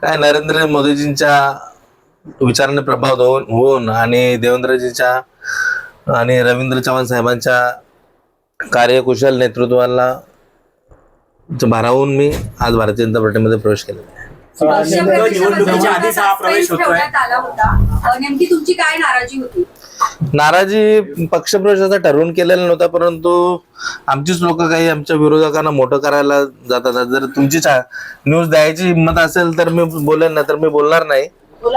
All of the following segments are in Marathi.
काय नरेंद्र मोदीजींच्या विचाराने प्रभावित होऊन होऊन आणि देवेंद्रजीच्या आणि रवींद्र चव्हाण साहेबांच्या कार्यकुशल नेतृत्वाला भारावून मी आज भारतीय जनता पार्टीमध्ये प्रवेश केलेला आहे. निवडणुकीच्या हा प्रवेश होतोय. ठेवण्यात आला होता. नेमकी तुमची काय नाराजी होती? नाराजी पक्षप्रवेशाचा ठरवून केलेला नव्हता परंतु आमचीच लोक काही आमच्या विरोधकांना मोठं करायला जातात. जर तुमची न्यूज द्यायची हिंमत असेल तर मी बोलेन नाही तर मी बोलणार नाही.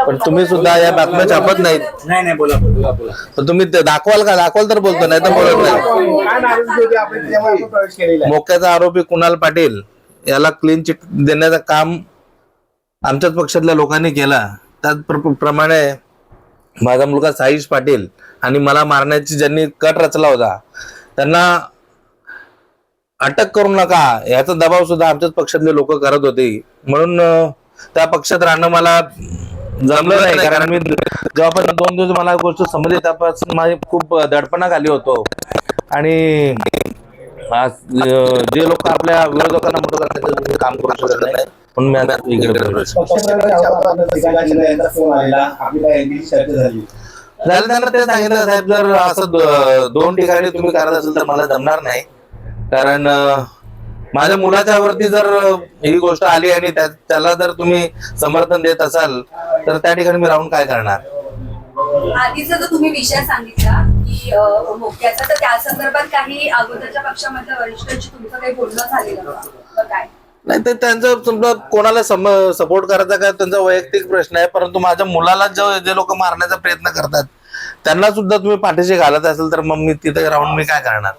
पण तुम्ही सुद्धा या बातम्या छापत नाहीत. नाही नाही बोला बोला बोला पण तुम्ही ते दाखवाल का? दाखवाल तर बोलतो नाही तर बोलत नाही. काय नाराजगी होती? आपली त्याच्यामुळे आपण प्रवेश केलेला आहे. मोक्याचा आरोपी कुणाल पाटील याला क्लीन चिट देण्याचं काम आमच्याच पक्षातल्या लोकांनी केला. त्याच प्र- प्रमाणे माझा मुलगा साईश पाटील आणि मला मारण्याची ज्यांनी कट रचला होता त्यांना अटक करू नका. याचा दबाव सुद्धा आमच्याच पक्षातले लोक करत होते. म्हणून त्या पक्षात राहणं मला जमलं नाही. कारण मी जेव्हापासून दोन दिवस मला गोष्ट समजली त्यापासून माझी खूप दडपणाखाली आली होतो. आणि जे लोक आपल्या विरोधकांना मोठं करतात काम करू शकत नाही म्हणून मी आता झाली त्यांना ते सांगितलं साहेब जर असं दोन ठिकाणी तुम्ही करत असेल तर मला जमणार नाही. कारण माझ्या मुलाच्या वरती जर ही गोष्ट आली आणि त्या- त्याला जर तुम्ही समर्थन देत असाल तर त्या ठिकाणी मी राहून काय करणार? आधीचा जो तुम्ही विषय सांगितला की मोक्याचा तर त्या संदर्भात काही अगोदरच्या पक्षामधल्या वरिष्ठांशी तुमचं काही बोलणं झालेलं काय? नाही ते त्यांचं समजा कोणाला सपोर्ट करायचा का त्यांचा वैयक्तिक प्रश्न आहे परंतु माझ्या मुलाला जे जे लोक मारण्याचा प्रयत्न करतात त्यांना सुद्धा तुम्ही पाठीशी घालत असेल तर मग मी तिथे राहून मी काय करणार?